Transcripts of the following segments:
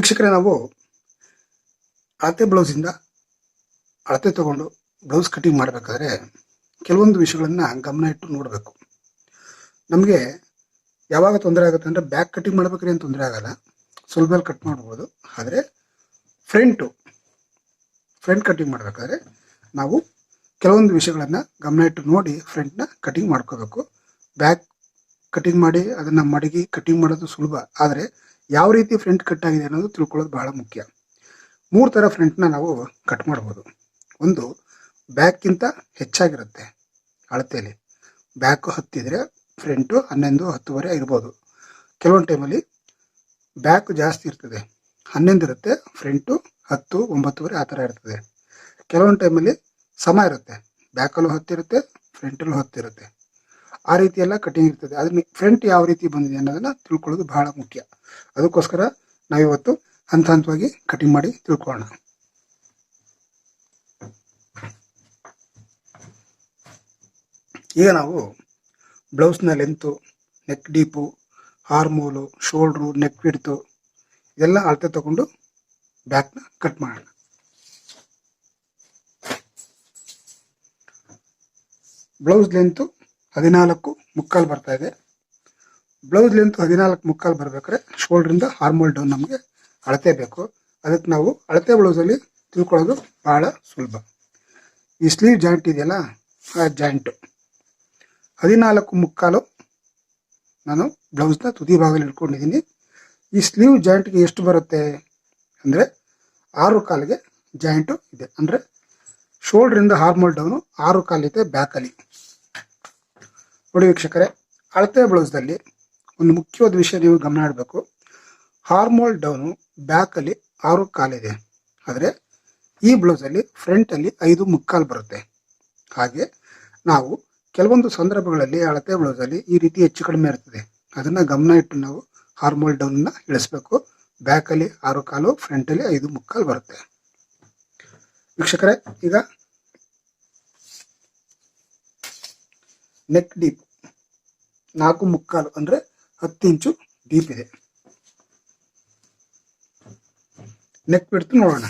ವೀಕ್ಷಕರೇ, ನಾವು ಅಳತೆ ಬ್ಲೌಸಿಂದ ಅಳತೆ ತಗೊಂಡು ಬ್ಲೌಸ್ ಕಟಿಂಗ್ ಮಾಡಬೇಕಾದ್ರೆ ಕೆಲವೊಂದು ವಿಷಯಗಳನ್ನು ಗಮನ ಇಟ್ಟು ನೋಡಬೇಕು. ನಮಗೆ ಯಾವಾಗ ತೊಂದರೆ ಆಗುತ್ತೆ ಅಂದರೆ ಬ್ಯಾಕ್ ಕಟಿಂಗ್ ಮಾಡ್ಬೇಕಾದ್ರೆ ಏನು ತೊಂದರೆ ಆಗಲ್ಲ. ಸುಲಭದಲ್ಲಿ ಕಟ್ ಮಾಡ್ಬೋದು. ಆದರೆ ಫ್ರಂಟು ಫ್ರಂಟ್ ಕಟಿಂಗ್ ಮಾಡಬೇಕಾದ್ರೆ ನಾವು ಕೆಲವೊಂದು ವಿಷಯಗಳನ್ನು ಗಮನ ಇಟ್ಟು ನೋಡಿ ಫ್ರಂಟ್ನ ಕಟಿಂಗ್ ಮಾಡ್ಕೋಬೇಕು. ಬ್ಯಾಕ್ ಕಟಿಂಗ್ ಮಾಡಿ ಅದನ್ನು ಮಡಗಿ ಕಟಿಂಗ್ ಮಾಡೋದು ಸುಲಭ. ಆದರೆ ಯಾವ ರೀತಿ ಫ್ರಂಟ್ ಕಟ್ ಆಗಿದೆ ಅನ್ನೋದು ತಿಳ್ಕೊಳ್ಳೋದು ಬಹಳ ಮುಖ್ಯ. ಮೂರು ಥರ ಫ್ರಂಟ್ನ ನಾವು ಕಟ್ ಮಾಡ್ಬೋದು. ಒಂದು ಬ್ಯಾಕ್ಗಿಂತ ಹೆಚ್ಚಾಗಿರುತ್ತೆ ಅಳತೆಯಲ್ಲಿ ಬ್ಯಾಕು ಹತ್ತಿದ್ರೆ ಫ್ರಂಟು ಹನ್ನೊಂದು, ಹತ್ತುವರೆ ಇರ್ಬೋದು. ಕೆಲವೊಂದು ಟೈಮಲ್ಲಿ ಬ್ಯಾಕ್ ಜಾಸ್ತಿ ಇರ್ತದೆ. ಹನ್ನೊಂದು ಇರುತ್ತೆ ಫ್ರಂಟು ಹತ್ತು, ಒಂಬತ್ತುವರೆ ಆ ಥರ ಇರ್ತದೆ. ಕೆಲವೊಂದು ಟೈಮಲ್ಲಿ ಸಮ ಇರುತ್ತೆ. ಬ್ಯಾಕಲ್ಲೂ ಹತ್ತಿರುತ್ತೆ ಫ್ರಂಟಲ್ಲೂ ಹತ್ತಿರುತ್ತೆ. ಆ ರೀತಿ ಎಲ್ಲ ಕಟಿಂಗ್ ಇರ್ತದೆ. ಅದನ್ನ ಫ್ರಂಟ್ ಯಾವ ರೀತಿ ಬಂದಿದೆ ಅನ್ನೋದನ್ನ ತಿಳ್ಕೊಳ್ಳೋದು ಬಹಳ ಮುಖ್ಯ. ಅದಕ್ಕೋಸ್ಕರ ನಾವಿವತ್ತು ಹಂತ ಹಂತವಾಗಿ ಕಟಿಂಗ್ ಮಾಡಿ ತಿಳ್ಕೊಳ್ಳೋಣ. ಈಗ ನಾವು ಬ್ಲೌಸ್ನ length neck deep armhole shoulder neck ಬಿಡ್ತು ಇದೆಲ್ಲ ಅಳತೆ ತಗೊಂಡು ಬ್ಯಾಕ್ನ ಕಟ್ ಮಾಡೋಣ. ಬ್ಲೌಸ್ ಲೆಂತು ಹದಿನಾಲ್ಕು ಮುಕ್ಕಾಲು ಬರ್ತಾ ಇದೆ. ಬ್ಲೌಸ್ ಲೆಂತ್ ಹದಿನಾಲ್ಕು ಮುಕ್ಕಾಲು ಬರ್ಬೇಕಾದ್ರೆ ಶೋಲ್ಡ್ರಿಂದ ಹಾರ್ಮೋಲ್ ಡೌನ್ ನಮಗೆ ಅಳತೆ ಬೇಕು. ಅದಕ್ಕೆ ನಾವು ಅಳತೆ ಬ್ಲೌಸಲ್ಲಿ ತಿಳ್ಕೊಳ್ಳೋದು ಭಾಳ ಸುಲಭ. ಈ ಸ್ಲೀವ್ ಜಾಯಿಂಟ್ ಇದೆಯಲ್ಲ, ಆ ಜಾಯಿಂಟು. ಹದಿನಾಲ್ಕು ಮುಕ್ಕಾಲು ನಾನು ಬ್ಲೌಸ್ನ ತುದಿ ಭಾಗದಲ್ಲಿ ಇಟ್ಕೊಂಡಿದ್ದೀನಿ. ಈ ಸ್ಲೀವ್ ಜಾಯಿಂಟ್ಗೆ ಎಷ್ಟು ಬರುತ್ತೆ ಅಂದರೆ ಆರು ಕಾಲಿಗೆ ಜಾಯಿಂಟು ಇದೆ. ಅಂದರೆ ಶೋಲ್ಡ್ರಿಂದ ಹಾರ್ಮೋಲ್ ಡೌನು ಆರು ಕಾಲಿದೆ ಬ್ಯಾಕಲ್ಲಿ. ನೋಡಿ ವೀಕ್ಷಕರೇ, ಅಳತೆ ಬ್ಲೌಸ್ದಲ್ಲಿ ಒಂದು ಮುಖ್ಯವಾದ ವಿಷಯ ನೀವು ಗಮನ ಇಡಬೇಕು ಹಾರ್ಮೋಲ್ ಡೌನು ಬ್ಯಾಕಲ್ಲಿ ಆರು ಕಾಲಿದೆ. ಆದರೆ ಈ ಬ್ಲೌಸಲ್ಲಿ ಫ್ರಂಟಲ್ಲಿ ಐದು ಮುಕ್ಕಾಲು ಬರುತ್ತೆ. ಹಾಗೆ ನಾವು ಕೆಲವೊಂದು ಸಂದರ್ಭಗಳಲ್ಲಿ ಅಳತೆ ಬ್ಲೌಸಲ್ಲಿ ಈ ರೀತಿ ಹೆಚ್ಚು ಕಡಿಮೆ ಇರ್ತದೆ. ಅದನ್ನು ಗಮನ ಇಟ್ಟು ನಾವು ಹಾರ್ಮೋಲ್ ಡೌನ್ನ ಇಳಿಸ್ಬೇಕು. ಬ್ಯಾಕಲ್ಲಿ ಆರು ಕಾಲು ಫ್ರಂಟಲ್ಲಿ ಐದು ಮುಕ್ಕಾಲು ಬರುತ್ತೆ. ವೀಕ್ಷಕರೇ, ಈಗ ನೆಕ್ ಡೀಪ್ ನಾಲ್ಕು ಮುಕ್ಕಾಲು ಅಂದರೆ ಹತ್ತು ಇಂಚು ಡೀಪ್ ಇದೆ. ನೆಕ್ ಬಿಡ್ತು ನೋಡೋಣ.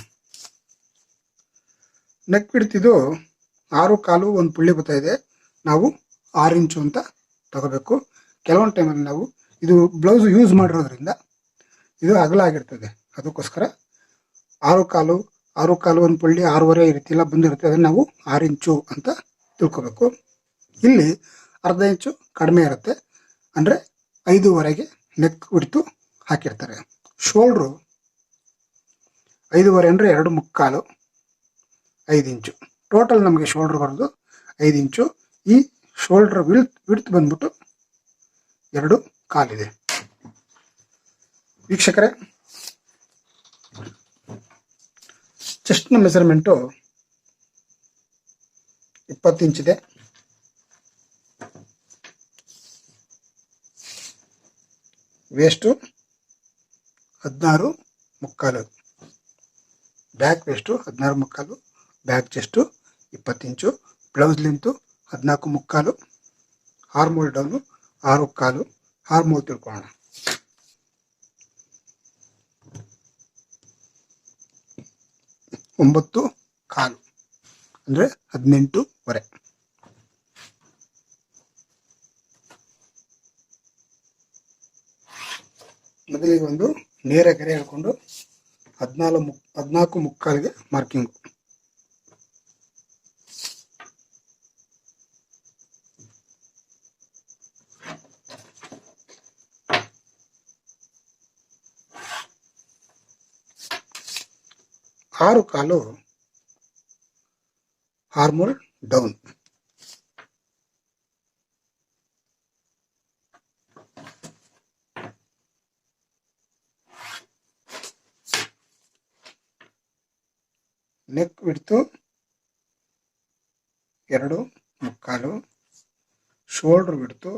ನೆಕ್ ಬಿಡ್ತಿದ್ದು ಆರು ಕಾಲು ಒಂದು ಪುಳ್ಳಿ ಬರ್ತಾ ಇದೆ. ನಾವು ಆರು ಇಂಚು ಅಂತ ತಗೋಬೇಕು. ಕೆಲವೊಂದು ಟೈಮಲ್ಲಿ ನಾವು ಇದು ಬ್ಲೌಸ್ ಯೂಸ್ ಮಾಡಿರೋದ್ರಿಂದ ಇದು ಅಗಲ ಆಗಿರ್ತದೆ. ಅದಕ್ಕೋಸ್ಕರ ಆರು ಕಾಲು ಆರು ಕಾಲು ಒಂದು ಪುಳ್ಳಿ ಆರೂವರೆ ಈ ರೀತಿ ಎಲ್ಲ ಬಂದಿರುತ್ತೆ. ಅದನ್ನು ನಾವು ಆರು ಇಂಚು ಅಂತ ತಿಳ್ಕೊಬೇಕು. ಇಲ್ಲಿ ಅರ್ಧ ಇಂಚು ಕಡಿಮೆ ಇರುತ್ತೆ. ಅಂದರೆ ಐದೂವರೆಗೆ ನೆಕ್ ಬಿಡ್ತು ಹಾಕಿರ್ತಾರೆ. ಶೋಲ್ಡ್ರು ಐದೂವರೆ ಅಂದರೆ ಎರಡು ಮುಕ್ಕಾಲು, ಐದು ಇಂಚು. ಟೋಟಲ್ ನಮಗೆ ಶೋಲ್ಡ್ರ್ ಬರೋದು ಐದು ಇಂಚು. ಈ ಶೋಲ್ಡ್ರ್ ವಿಳ್ತ್ ವಿಡ್ತ್ ಬಂದ್ಬಿಟ್ಟು ಎರಡು ಕಾಲಿದೆ. ವೀಕ್ಷಕರೇ ಚೆಸ್ಟ್ನ ಮೆಸರ್ಮೆಂಟು ಇಪ್ಪತ್ತು ಇಂಚಿದೆ. ವೇಸ್ಟು ಹದಿನಾರು ಮುಕ್ಕಾಲು ಬ್ಯಾಕ್ ವೇಸ್ಟು ಹದಿನಾರು ಮುಕ್ಕಾಲು ಬ್ಯಾಕ್ ಚೆಸ್ಟು ಇಪ್ಪತ್ತು ಇಂಚು ಬ್ಲೌಸ್ ಲೆಂತು ಹದಿನಾಲ್ಕು ಮುಕ್ಕಾಲು ಹಾರ್ಮೋಲ್ ಡೌನು ಆರು ಕಾಲು ಹಾರ್ಮೋಲ್ ತಿಳ್ಕೊಳ್ಳೋಣ ಒಂಬತ್ತು ಕಾಲು ಅಂದರೆ ಹದಿನೆಂಟುವರೆ ಮೊದಲಿಗೆ ಒಂದು ನೇರ ಗೆರೆ ಹೇಳ್ಕೊಂಡು ಹದಿನಾಲ್ಕು ಮುಕ್ ಹದಿನಾಲ್ಕು ಮುಕ್ಕಾಲಿಗೆ ಮಾರ್ಕಿಂಗು ಆರು ಕಾಲು ಹಾರ್ಮೋಲ್ ಡೌನ್ ನೆಕ್ ಬಿಡ್ತು ಎರಡು, ಮುಕ್ಕಾಲು ಶೋಲ್ಡ್ರ್ ಬಿಡ್ತು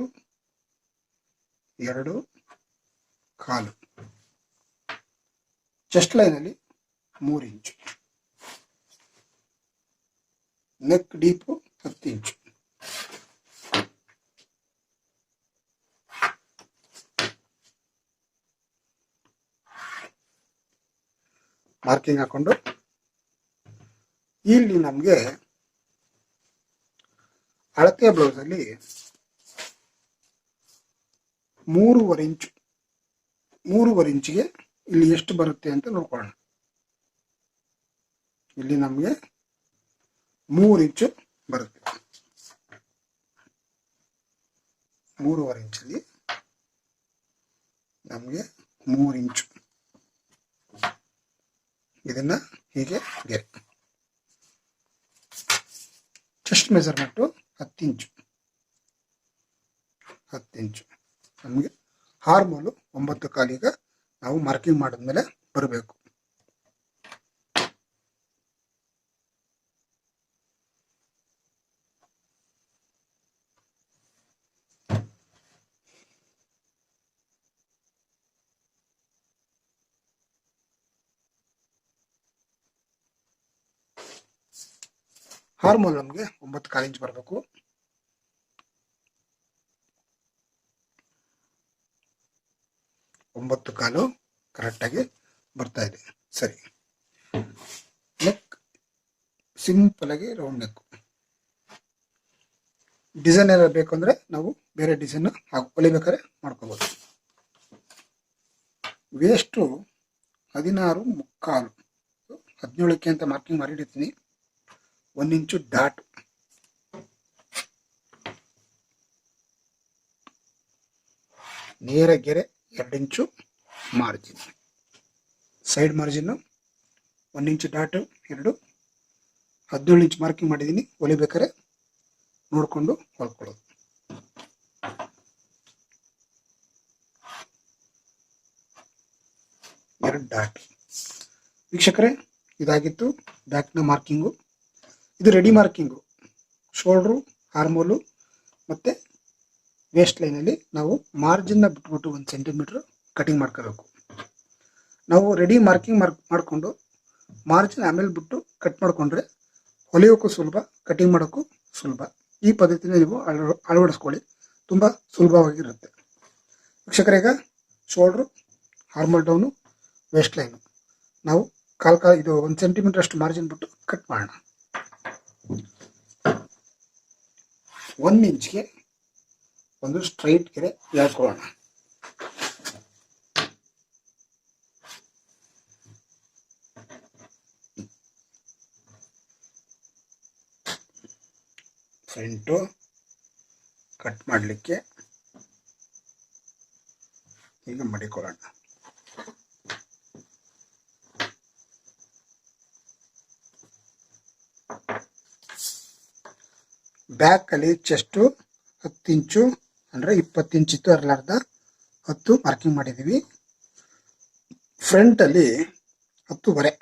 ಎರಡು, ಕಾಲು. ಚೆಸ್ಟ್ ಲೈನಲ್ಲಿ ಮೂರು ಇಂಚು ನೆಕ್ ಡೀಪು ಹತ್ತು ಇಂಚು ಮಾರ್ಕಿಂಗ್ ಹಾಕೊಂಡು. ಇಲ್ಲಿ ನಮಗೆ ಅಳತೆ ಬ್ಲೌಸ್ ಅಲ್ಲಿ ಮೂರುವರೆ ಇಂಚು, ಮೂರುವರೆ ಇಂಚಿಗೆ ಇಲ್ಲಿ ಎಷ್ಟು ಬರುತ್ತೆ ಅಂತ ನೋಡ್ಕೊಳ್ಳೋಣ. ಇಲ್ಲಿ ನಮಗೆ ಮೂರು ಇಂಚು ಬರುತ್ತೆ. ಮೂರುವರೆ ಇಂಚಲ್ಲಿ ನಮಗೆ ಮೂರು ಇಂಚು. ಇದನ್ನ ಹೀಗೆ ಗೆರೆ ಚೆಸ್ಟ್ ಮೆಜರ್ಮೆಂಟು ಹತ್ತು ಇಂಚು ಹತ್ತು ಇಂಚು ನಮಗೆ ಹಾರ್ಮೋಲು ಒಂಬತ್ತು ಕಾಲಿಗೆ ನಾವು ಮಾರ್ಕಿಂಗ್ ಮಾಡಿದ್ಮೇಲೆ ಬರಬೇಕು. ಹಾರ್ಮೋಲ್ ನಮಗೆ ಒಂಬತ್ತು ಕಾಲು ಇಂಚ್ ಬರಬೇಕು. ಒಂಬತ್ತು ಕಾಲು ಕರೆಕ್ಟಾಗಿ ಬರ್ತಾ ಇದೆ. ಸರಿ. ನೆಕ್ ಸಿಂಪಲ್ ಆಗಿ ರೌಂಡ್ ನೆಕ್ ಡಿಸೈನ್ ಏನಾದ್ರು ಬೇಕು ಅಂದ್ರೆ ನಾವು ಬೇರೆ ಡಿಸೈನ್ ಹೊಲಿಬೇಕಾದ್ರೆ ಮಾಡ್ಕೋಬಹುದು ವೇಸ್ಟು ಹದಿನಾರು ಮುಕ್ಕಾಲು. ಹದಿನೇಳಕ್ಕೆ ಅಂತ ಮಾರ್ಕಿಂಗ್ ಮಾಡಿರ್ತೀನಿ ಒಂದು ಇಂಚು ಡಾಟ್. ನೇರ ಗೆರೆ ಎರಡು ಇಂಚು ಮಾರ್ಜಿನ್. ಸೈಡ್ ಮಾರ್ಜಿನ್ನು ಒಂದು ಇಂಚು ಡಾಟು ಎರಡು. ಹದಿನೇಳು ಇಂಚ್ ಮಾರ್ಕಿಂಗ್ ಮಾಡಿದ್ದೀನಿ ಹೊಲಿಬೇಕಾರೆ ನೋಡಿಕೊಂಡು ಹೊಲ್ಕೊಳ್ಳೋದು ಎರಡು ಡಾಟ್. ವೀಕ್ಷಕರೇ, ಇದಾಗಿತ್ತು ಬ್ಯಾಕ್ನ ಮಾರ್ಕಿಂಗು. ಇದು ರೆಡಿ ಮಾರ್ಕಿಂಗು ಶೋಲ್ಡ್ರು ಹಾರ್ಮೋಲು ಮತ್ತು ವೇಸ್ಟ್ ಲೈನಲ್ಲಿ ನಾವು ಮಾರ್ಜಿನ್ನ ಬಿಟ್ಬಿಟ್ಟು ಒಂದು ಸೆಂಟಿಮೀಟ್ರ್ ಕಟಿಂಗ್ ಮಾಡ್ಕೋಬೇಕು. ನಾವು ರೆಡಿ ಮಾರ್ಕಿಂಗ್ ಮಾರ್ಕ್ ಮಾಡಿಕೊಂಡು ಮಾರ್ಜಿನ್ ಆಮೇಲೆ ಬಿಟ್ಟು ಕಟ್ ಮಾಡಿಕೊಂಡ್ರೆ ಹೊಲಿಯೋಕ್ಕೂ ಸುಲಭ ಕಟಿಂಗ್ ಮಾಡೋಕ್ಕೂ ಸುಲಭ. ಈ ಪದ್ಧತಿನ ನೀವು ಅಳ, ಅಳವಡಿಸ್ಕೊಳ್ಳಿ. ತುಂಬ ಸುಲಭವಾಗಿರುತ್ತೆ. ವೀಕ್ಷಕರೀಗ shoulder armhole down waist line ನಾವು ಕಾಲ್ ಕಾಲ್ ಇದು ಒಂದು ಸೆಂಟಿಮೀಟರ್ ಅಷ್ಟು ಮಾರ್ಜಿನ್ ಬಿಟ್ಟು ಕಟ್ ಮಾಡೋಣ. ಒಂದು ಇಂಚ್ಗೆ ಒಂದು ಸ್ಟ್ರೈಟ್ ಗೆರೆ ಎಳ್ಕೊಳ್ಳೋಣ ಫ್ರಂಟು ಕಟ್ ಮಾಡಲಿಕ್ಕೆ ಈಗ ಮಡಿಕೊಳ್ಳೋಣ ಬ್ಯಾಕಲ್ಲಿ ಚೆಸ್ಟು ಹತ್ತು ಇಂಚು ಅಂದರೆ ಇಪ್ಪತ್ತು ಇಂಚ್ ಇತ್ತು ಅರ್ಲಾರ್ಧ ಹತ್ತು ಮಾರ್ಕಿಂಗ್ ಮಾಡಿದ್ದೀವಿ ಫ್ರಂಟಲ್ಲಿ ಹತ್ತುವರೆ.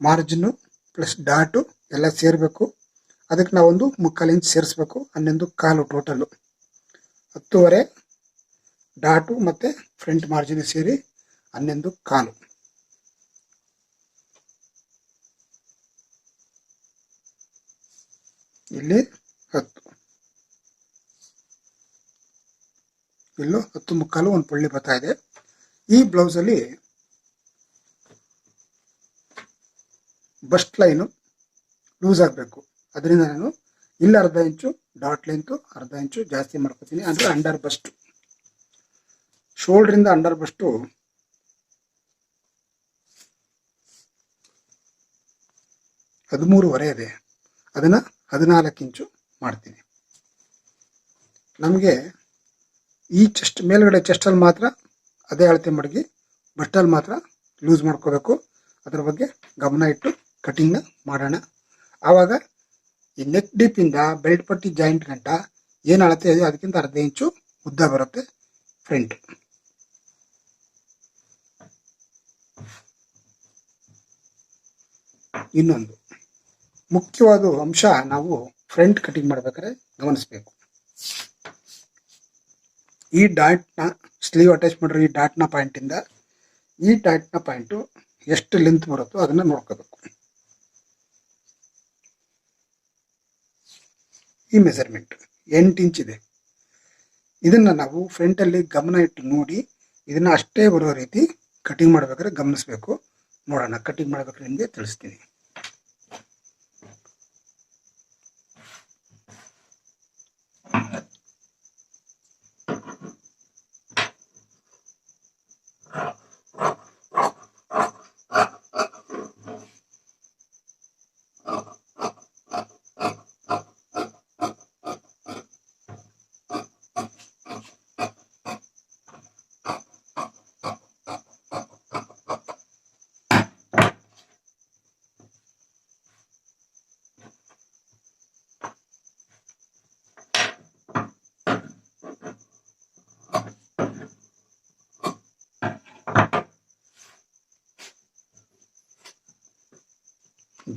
ಮಾರ್ಜಿನ್ನು ಪ್ಲಸ್ ಡಾಟು ಎಲ್ಲ ಸೇರಬೇಕು. ಅದಕ್ಕೆ ನಾವೊಂದು ಮುಕ್ಕಾಲು ಇಂಚ್ ಸೇರಿಸ್ಬೇಕು, ಹನ್ನೊಂದು ಕಾಲು ಟೋಟಲು ಹತ್ತುವರೆ ಡಾಟು ಮತ್ತು ಫ್ರಂಟ್ ಮಾರ್ಜಿನ್ ಸೇರಿ ಹನ್ನೊಂದು ಕಾಲು. ಇಲ್ಲಿ ಹತ್ತು. ಇಲ್ಲೂ ಹತ್ತು ಮುಕ್ಕಾಲು ಒಂದು ಪಳ್ಳಿ ಬರ್ತಾ ಇದೆ. ಈ ಬ್ಲೌಸಲ್ಲಿ ಬಸ್ಟ್ ಲೈನು ಲೂಸ್ ಆಗಬೇಕು. ಅದರಿಂದ ನಾನು ಇಲ್ಲಿ ಅರ್ಧ ಇಂಚು ಡಾಟ್ ಲೆಂತು ಅರ್ಧ ಇಂಚು ಜಾಸ್ತಿ ಮಾಡ್ಕೋತೀನಿ. ಅಂದರೆ ಅಂಡರ್ ಬಸ್ಟ್ ಶೋಲ್ಡ್ರಿಂದ ಅಂಡರ್ ಬಸ್ಟು ಹದಿಮೂರುವರೆ ಇದೆ. ಅದನ್ನು ಹದಿನಾಲ್ಕು ಇಂಚು ಮಾಡ್ತೀನಿ. ನಮಗೆ ಈ ಚೆಸ್ಟ್, ಮೇಲ್ಗಡೆ ಚೆಸ್ಟಲ್ಲಿ ಮಾತ್ರ ಅದೇ ಅಳತೆ ಮಡಗಿ ಬಸ್ಟಲ್ಲಿ ಮಾತ್ರ ಲೂಸ್ ಮಾಡ್ಕೋಬೇಕು. ಅದರ ಬಗ್ಗೆ ಗಮನ ಇಟ್ಟು ಕಟಿಂಗ್ನ ಮಾಡೋಣ. ಆವಾಗ ಈ ನೆಕ್ ಡೀಪಿಂದ ಬೆಲ್ಟ್ ಪಟ್ಟಿ ಜಾಯಿಂಟ್ ಗಂಟ ಏನು ಅಳತೆ ಇದೆಯೋ ಅದಕ್ಕಿಂತ ಅರ್ಧ ಇಂಚು ಉದ್ದ ಬರುತ್ತೆ ಫ್ರಂಟ್. ಇನ್ನೊಂದು. ಮುಖ್ಯವಾದ ಅಂಶ ನಾವು ಫ್ರಂಟ್ ಕಟಿಂಗ್ ಮಾಡ್ಬೇಕಾದ್ರೆ ಗಮನಿಸಬೇಕು. ಈ ಡಾಟ್ನ ಸ್ಲೀವ್ ಅಟ್ಯಾಚ್ ಮಾಡಿರೋ ಈ ಡಾಟ್ನ ಪಾಯಿಂಟಿಂದ ಈ ಡಾಟ್ನ ಪಾಯಿಂಟು ಎಷ್ಟು ಲೆಂತ್ ಬರುತ್ತೋ ಅದನ್ನು ನೋಡ್ಕೋಬೇಕು. ಈ ಮೆಸರ್ಮೆಂಟ್ ಎಂಟು ಇಂಚ್ ಇದೆ. ಇದನ್ನು ನಾವು ಫ್ರಂಟಲ್ಲಿ ಗಮನ ಇಟ್ಟು ನೋಡಿ ಇದನ್ನು ಅಷ್ಟೇ ಬರೋ ರೀತಿ ಕಟಿಂಗ್ ಮಾಡ್ಬೇಕಾದ್ರೆ ಗಮನಿಸಬೇಕು. ನೋಡೋಣ ಕಟಿಂಗ್ ಮಾಡ್ಬೇಕಾದ್ರೆ ನಿಮಗೆ ತಿಳಿಸ್ತೀನಿ.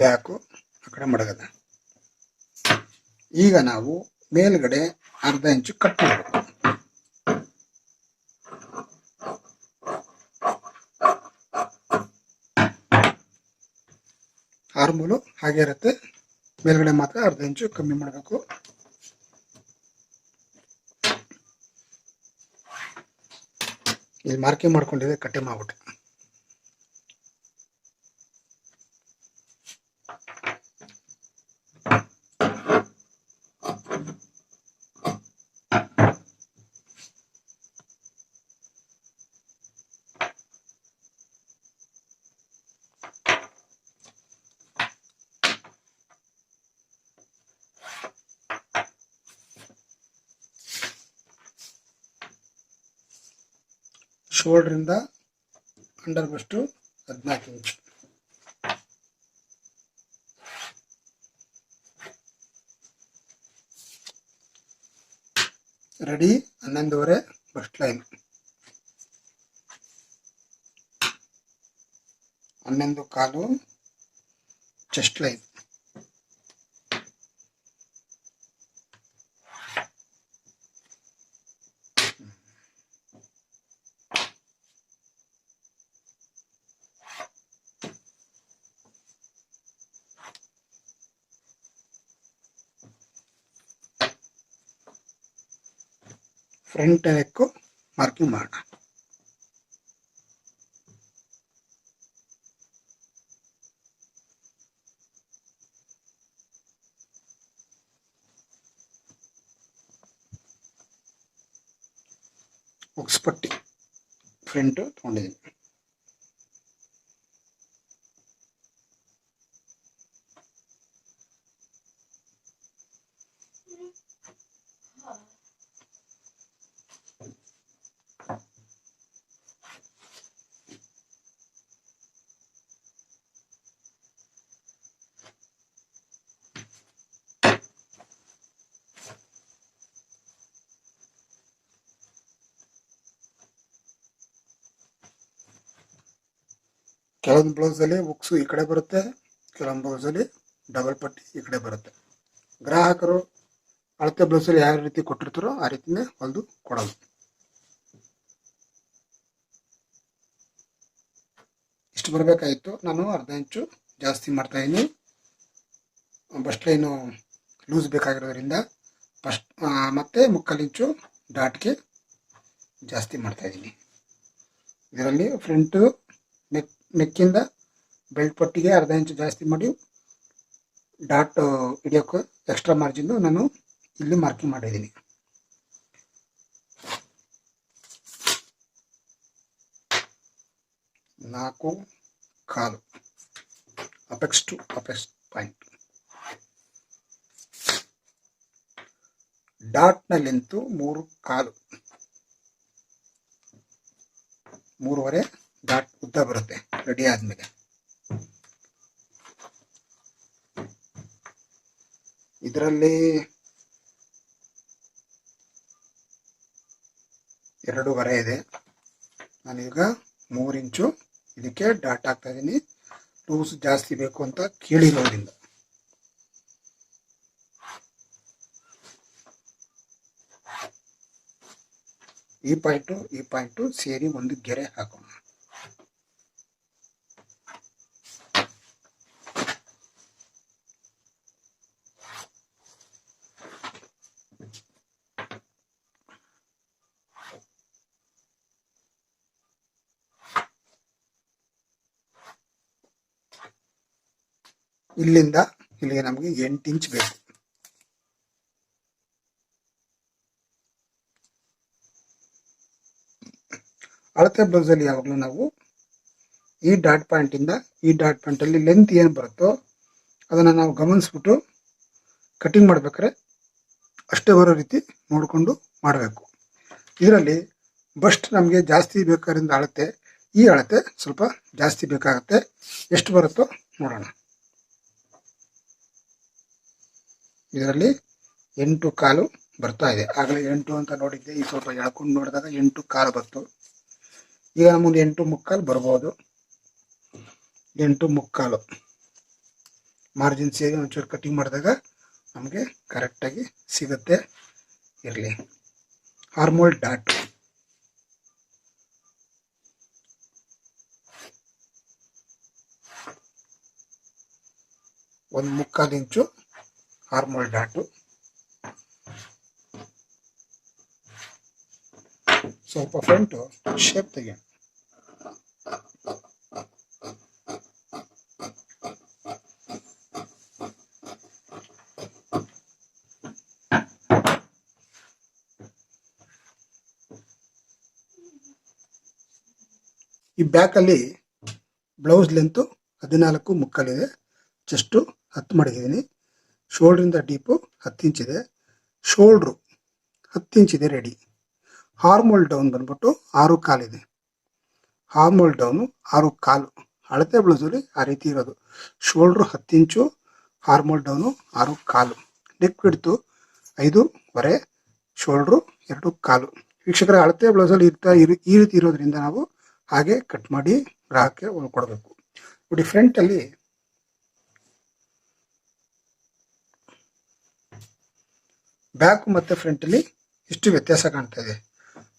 ಬ್ಯಾಕು ಆ ಕಡೆ ಮಡಗದ. ಈಗ ನಾವು ಮೇಲ್ಗಡೆ ಅರ್ಧ ಇಂಚು ಕಟ್ ಮಾಡಬೇಕು. ಆರ್ಮೂಲು ಹಾಗೆ ಇರುತ್ತೆ. ಮೇಲ್ಗಡೆ ಮಾತ್ರ ಅರ್ಧ ಇಂಚು ಕಮ್ಮಿ ಮಾಡಬೇಕು. ಇಲ್ಲಿ ಮಾರ್ಕಿಂಗ್ ಮಾಡ್ಕೊಂಡಿದೆ ಕಟ್ಟೆ ಮಾಡ್ಬಿಟ್ಟೆ. ಶೋಲ್ಡ್ರಿಂದ ಅಂಡರ್ ಬಸ್ಟು ಹದಿನಾಲ್ಕು ಇಂಚು ರೆಡಿ ಹನ್ನೊಂದುವರೆ ಬಸ್ಟ್ ಲೈನ್ ಹನ್ನೊಂದು ಕಾಲು chest line front neck marking ಮಾಡೋಣ ಉಕ್ಸ್ ಪಟ್ಟಿ ಫ್ರಂಟ್ ತೊಗೊಂಡಿದ್ದೀನಿ ಕೆಲವೊಂದು ಬ್ಲೌಸಲ್ಲಿ ಉಕ್ಸು ಈ ಕಡೆ ಬರುತ್ತೆ, ಕೆಲವೊಂದು ಬ್ಲೌಸಲ್ಲಿ ಡಬಲ್ ಪಟ್ಟಿ ಈ ಕಡೆ ಬರುತ್ತೆ. ಗ್ರಾಹಕರು ಅಳತೆ ಬ್ಲೌಸಲ್ಲಿ ಯಾವ ರೀತಿ ಕೊಟ್ಟಿರ್ತಾರೋ ಆ ರೀತಿನೇ ಹೊಲಿದು ಕೊಡೋದು. ಇಷ್ಟು ಬರಬೇಕಾಯಿತು. ನಾನು ಅರ್ಧ ಇಂಚು ಜಾಸ್ತಿ ಮಾಡ್ತಾ ಇದ್ದೀನಿ. ಬಸ್ಟ್ ಲೈನು ಲೂಸ್ ಬೇಕಾಗಿರೋದ್ರಿಂದ ಫಸ್ಟ್ ಮತ್ತೆ ಮುಕ್ಕಾಲು ಇಂಚು ಡಾಟ್ಗೆ ಜಾಸ್ತಿ ಮಾಡ್ತಾ ಇದ್ದೀನಿ. ಇದರಲ್ಲಿ ಫ್ರಂಟು ನೆಕ್ಕಿಂದ ಬೆಲ್ಟ್ ಪಟ್ಟಿಗೆ ಅರ್ಧ ಇಂಚು ಜಾಸ್ತಿ ಮಾಡಿ ಡಾಟ್ ಹಿಡಿಯೋಕ್ಕೆ ಎಕ್ಸ್ಟ್ರಾ ಮಾರ್ಜಿನ್ ನಾನು ಇಲ್ಲಿ ಮಾರ್ಕಿಂಗ್ ಮಾಡಿದ್ದೀನಿ. ನಾಲ್ಕು ಕಾಲು. ಅಪೆಕ್ಸ್ ಟು ಅಪೆಕ್ಸ್ ಪಾಯಿಂಟ್ ಡಾಟ್ನಲ್ಲಿಂತು ಲೆಂತು ಮೂರು ಕಾಲು. ಮೂರುವರೆ ಡಾಟ್ ಉದ್ದ ಬರುತ್ತೆ, ರೆಡಿ ಆದಮೇಲೆ. ಇದರಲ್ಲಿ ಎರಡೂವರೆ ಇದೆ. ನಾನೀಗ ಮೂರು ಇಂಚು ಇದಕ್ಕೆ ಡಾಟ್ ಹಾಕ್ತಾ ಇದ್ದೀನಿ ಲೂಸ್ ಜಾಸ್ತಿ ಬೇಕು ಅಂತ ಕೇಳಿರೋದ್ರಿಂದ. ಈ ಪಾಯಿಂಟು ಈ ಪಾಯಿಂಟು ಸೇರಿ ಒಂದು ಗೆರೆ ಹಾಕೋಣ. ಇಲ್ಲಿಂದ ಇಲ್ಲಿಗೆ ನಮಗೆ ಎಂಟು ಇಂಚ್ ಬೇಕು. ಅಳತೆ ಬ್ಲೌಸಲ್ಲಿ ಯಾವಾಗಲೂ ನಾವು ಈ ಡಾಟ್ ಪಾಯಿಂಟಿಂದ ಈ ಡಾಟ್ ಪಾಯಿಂಟಲ್ಲಿ ಲೆಂತ್ ಏನು ಬರುತ್ತೋ ಅದನ್ನು ನಾವು ಗಮನಿಸ್ಬಿಟ್ಟು ಕಟಿಂಗ್ ಮಾಡ್ಬೇಕಾದ್ರೆ ಅಷ್ಟೇ ಬರೋ ರೀತಿ ನೋಡಿಕೊಂಡು ಮಾಡಬೇಕು. ಇದರಲ್ಲಿ ಬಸ್ಟ್ ನಮಗೆ ಜಾಸ್ತಿ ಬೇಕಾದ್ರಿಂದ ಅಳತೆ, ಈ ಅಳತೆ ಸ್ವಲ್ಪ ಜಾಸ್ತಿ ಬೇಕಾಗುತ್ತೆ. ಎಷ್ಟು ಬರುತ್ತೋ ನೋಡೋಣ. ಇದರಲ್ಲಿ ಎಂಟು ಕಾಲು ಬರ್ತಾ ಇದೆ. ಆಗಲೇ ಎಂಟು ಅಂತ ನೋಡಿದ್ದೆ. ಈ ಸ್ವಲ್ಪ ಎಳ್ಕೊಂಡು ನೋಡಿದಾಗ ಎಂಟು ಕಾಲು ಬಂತು. ಈಗ ಮುಂದೆ ಎಂಟು ಮುಕ್ಕಾಲು ಬರ್ಬೋದು. ಎಂಟು ಮುಕ್ಕಾಲು. ಮಾರ್ಜಿನ್ ಸೇರಿ ಒಂಚೂರು ಕಟಿಂಗ್ ಮಾಡಿದಾಗ ನಮಗೆ ಕರೆಕ್ಟಾಗಿ ಸಿಗುತ್ತೆ. ಇರಲಿ. ಹಾರ್ಮೋಲ್ ಡಾಟ್ ಒಂದು ಮುಕ್ಕಾಲು ಇಂಚು ಹಾರ್ಮೋಲ್ ಡಾಟು ಸ್ವಲ್ಪ ಫ್ರಂಟು ಶೇಪ್ ತೆಗೆ ಈ ಬ್ಯಾಕಲ್ಲಿ ಬ್ಲೌಸ್ ಲೆಂತು ಹದಿನಾಲ್ಕು ಮುಕ್ಕಲಿದೆ. ಜಸ್ಟು ಹತ್ತು ಮಾಡಿದ್ದೀನಿ. ಶೋಲ್ಡ್ರಿಂದ ಡೀಪು ಹತ್ತು ಇಂಚಿದೆ ಶೋಲ್ಡ್ರು ಹತ್ತು ಇಂಚಿದೆ ರೆಡಿ ಹಾರ್ಮೋಲ್ ಡೌನ್ ಬಂದ್ಬಿಟ್ಟು ಆರು ಕಾಲಿದೆ ಹಾರ್ಮೋಲ್ ಡೌನು ಆರು ಕಾಲು. ಅಳತೆ ಬ್ಲೌಸಲ್ಲಿ ಆ ರೀತಿ ಇರೋದು. ಶೋಲ್ಡ್ರು ಹತ್ತು ಇಂಚು, ಹಾರ್ಮೋಲ್ ಡೌನು ಆರು ಕಾಲು. ನೆಕ್ ಬಿಡ್ತು ಐದೂವರೆ, ಶೋಲ್ಡ್ರು ಎರಡು ಕಾಲು. ವೀಕ್ಷಕರ, ಅಳತೆ ಬ್ಲೌಸಲ್ಲಿ ಇರ್ತಾ ಇರು ಈ ರೀತಿ ಇರೋದ್ರಿಂದ ನಾವು ಹಾಗೆ ಕಟ್ ಮಾಡಿ ಗ್ರಾಹಕಕ್ಕೆ ಕೊಡಬೇಕು. ನೋಡಿ ಫ್ರಂಟಲ್ಲಿ ಬ್ಯಾಕ್ ಮತ್ತು ಫ್ರಂಟಲ್ಲಿ ಇಷ್ಟು ವ್ಯತ್ಯಾಸ ಕಾಣ್ತಾ ಇದೆ?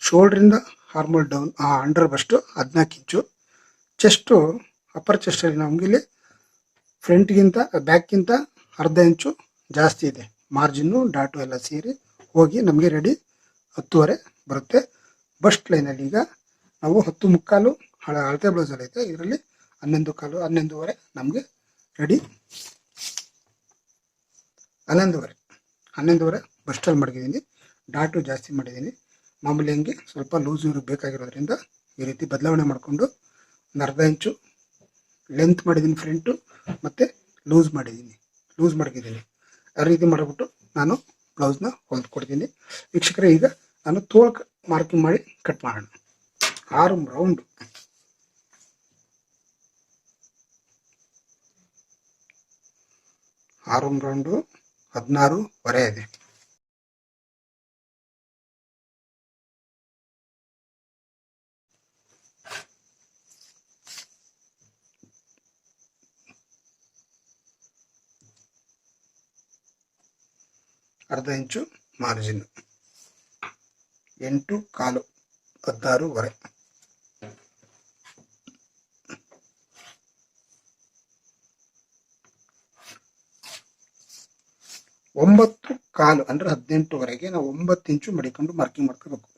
ಶೋಲ್ಡ್ರಿಂದ ಹಾರ್ಮಲ್ ಡೌನ್ ಅಂಡರ್ ಬಸ್ಟು ಹದಿನಾಲ್ಕು ಇಂಚು. ಚೆಸ್ಟು ಅಪ್ಪರ್ ಚೆಸ್ಟಲ್ಲಿ ನಮಗಿಲ್ಲಿ ಫ್ರಂಟ್ಗಿಂತ ಬ್ಯಾಕ್ಗಿಂತ ಅರ್ಧ ಇಂಚು ಜಾಸ್ತಿ ಇದೆ. ಮಾರ್ಜಿನ್ನು ಡಾಟು ಎಲ್ಲ ಸೇರಿ ಹೋಗಿ ನಮಗೆ ರೆಡಿ ಹತ್ತುವರೆ ಬರುತ್ತೆ. ಬಸ್ಟ್ ಲೈನಲ್ಲಿ ಈಗ ನಾವು ಹತ್ತು ಮುಕ್ಕಾಲು ಹಳ ಅಳತೆ ಬ್ಲೌಸಲ್ಲಿ ಇದರಲ್ಲಿ ಹನ್ನೊಂದು ಕಾಲು ಹನ್ನೊಂದುವರೆ ನಮಗೆ ರೆಡಿ ಹನ್ನೊಂದುವರೆ. ಹನ್ನೊಂದುವರೆ ಬಸ್ಟಲ್ಲಿ ಮಾಡಿದ್ದೀನಿ. ಡಾಟು ಜಾಸ್ತಿ ಮಾಡಿದ್ದೀನಿ. ಮಾಮೂಲಿ ಹಂಗೆ ಸ್ವಲ್ಪ ಲೂಸ್ ಇವರು ಬೇಕಾಗಿರೋದ್ರಿಂದ ಈ ರೀತಿ ಬದಲಾವಣೆ ಮಾಡಿಕೊಂಡು ಒಂದು ಅರ್ಧ ಇಂಚು ಲೆಂತ್ ಮಾಡಿದ್ದೀನಿ ಫ್ರಂಟು ಮತ್ತು ಲೂಸ್ ಮಾಡಿದ್ದೀನಿ. ಲೂಸ್ ಮಡಗಿದ್ದೀನಿ ಆ ರೀತಿ ಮಾಡಿಬಿಟ್ಟು ನಾನು ಬ್ಲೌಸ್ನ ಹೊಲ್ದು ಕೊಡ್ತೀನಿ. ವೀಕ್ಷಕರೇ, ಈಗ ನಾನು ತೋಳು ಮಾರ್ಕಿಂಗ್ ಮಾಡಿ ಕಟ್ ಮಾಡೋಣ. ಆರು ರೌಂಡ್ ಆರು ರೌಂಡು ಹದಿನಾರು ವರೆ ಇದೆ ಅರ್ಧ ಇಂಚು ಮಾರ್ಜಿನ್ ಎಂಟು ಕಾಲು ಹದಿನಾರೂವರೆ ಒಂಬತ್ತು ಕಾಲು ಅಂದ್ರೆ ಹದಿನೆಂಟುವರೆಗೆ ನಾವು ಒಂಬತ್ತು ಇಂಚು ಮಡಿಕೊಂಡು ಮಾರ್ಕಿಂಗ್ ಮಾಡ್ಕೋಬೇಕು.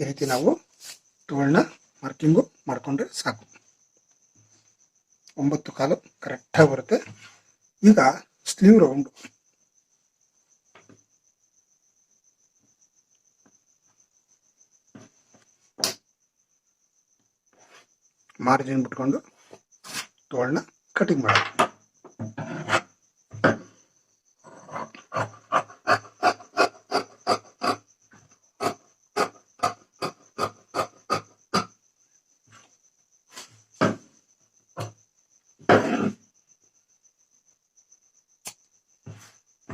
ಈ ರೀತಿ ನಾವು ತೋಳನ್ನ ಮಾರ್ಕಿಂಗು ಮಾಡಿಕೊಂಡ್ರೆ ಸಾಕು ಒಂಬತ್ತು ಕಾಲು ಕರೆಕ್ಟಾಗಿ ಬರುತ್ತೆ. ಈಗ ಸ್ಲೀವ್ ರೌಂಡು ಮಾರ್ಜಿನ್ ಬಿಟ್ಕೊಂಡು ತೋಳನ್ನ ಕಟಿಂಗ್ ಮಾಡೋದು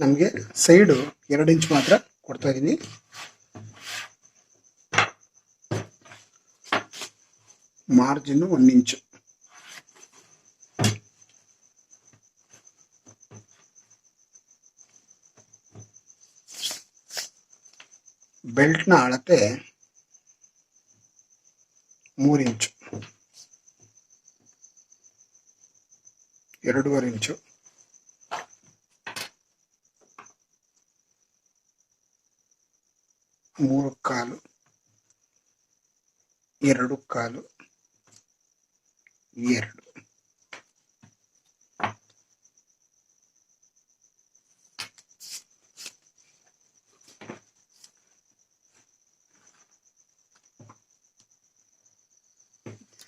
ನಮಗೆ ಸೈಡು ಎರಡು ಇಂಚ್ ಮಾತ್ರ ಕೊಡ್ತಾ ಇದ್ದೀನಿ ಮಾರ್ಜಿನ್ ಒಂದು ಇಂಚು. ಬೆಲ್ಟ್ನ ಅಳತೆ ಮೂರು ಇಂಚು. ಎರಡೂವರೆ ಇಂಚು. ಮೂರು ಕಾಲು ಎರಡು ಕಾಲು ಎರಡು.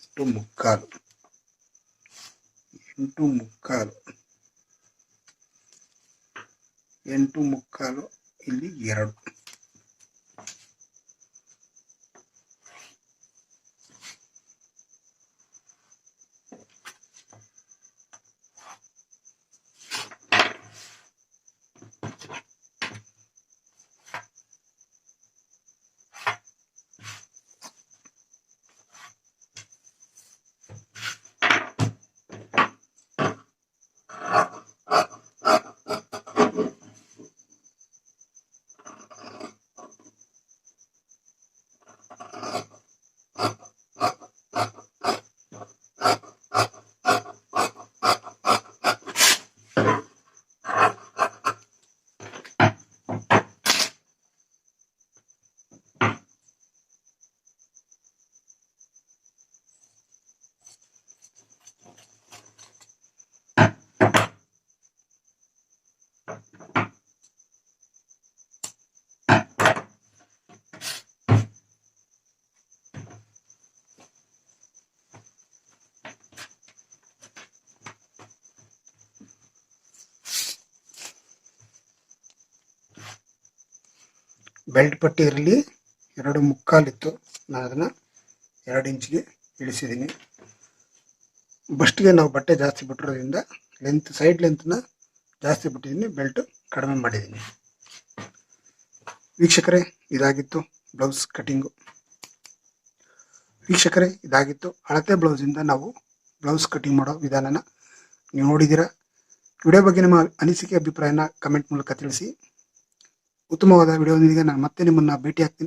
ಎಂಟು ಮುಕ್ಕಾಲು ಎಂಟು ಮುಕ್ಕಾಲು ಎಂಟು ಮುಕ್ಕಾಲು ಇಲ್ಲಿ ಎರಡು. ಬೆಲ್ಟ್ ಪಟ್ಟಿ ಇರಲಿ, ಎರಡು ಮುಕ್ಕಾಲಿತ್ತು. ನಾನು ಅದನ್ನು ಎರಡು ಇಂಚಿಗೆ ಇಳಿಸಿದ್ದೀನಿ ಬಸ್ಟ್ಗೆ ನಾವು ಬಟ್ಟೆ ಜಾಸ್ತಿ ಬಿಟ್ಟಿರೋದ್ರಿಂದ ಲೆಂತ್ ಸೈಡ್ ಲೆಂತ್ನ ಜಾಸ್ತಿ ಬಿಟ್ಟಿದ್ದೀನಿ ಬೆಲ್ಟ್ ಕಡಿಮೆ ಮಾಡಿದ್ದೀನಿ ವೀಕ್ಷಕರೇ, ಇದಾಗಿತ್ತು ಬ್ಲೌಸ್ ಕಟಿಂಗು. ವೀಕ್ಷಕರೇ, ಇದಾಗಿತ್ತು ಅಳತೆ ಬ್ಲೌಸಿಂದ ನಾವು ಬ್ಲೌಸ್ ಕಟಿಂಗ್ ಮಾಡೋ ವಿಧಾನನ. ನೀವು ನೋಡಿದ್ದೀರಾ? ವಿಡಿಯೋ ಬಗ್ಗೆ ನಿಮ್ಮ ಅನಿಸಿಕೆ, ಅಭಿಪ್ರಾಯನ ಕಮೆಂಟ್ ಮೂಲಕ ತಿಳಿಸಿ. ಉತ್ತಮವಾದ ವಿಡಿಯೋದೊಂದಿಗೆ ನಾನು ಮತ್ತೆ ನಿಮ್ಮನ್ನ ಭೇಟಿ ಆಗ್ತೀನಿ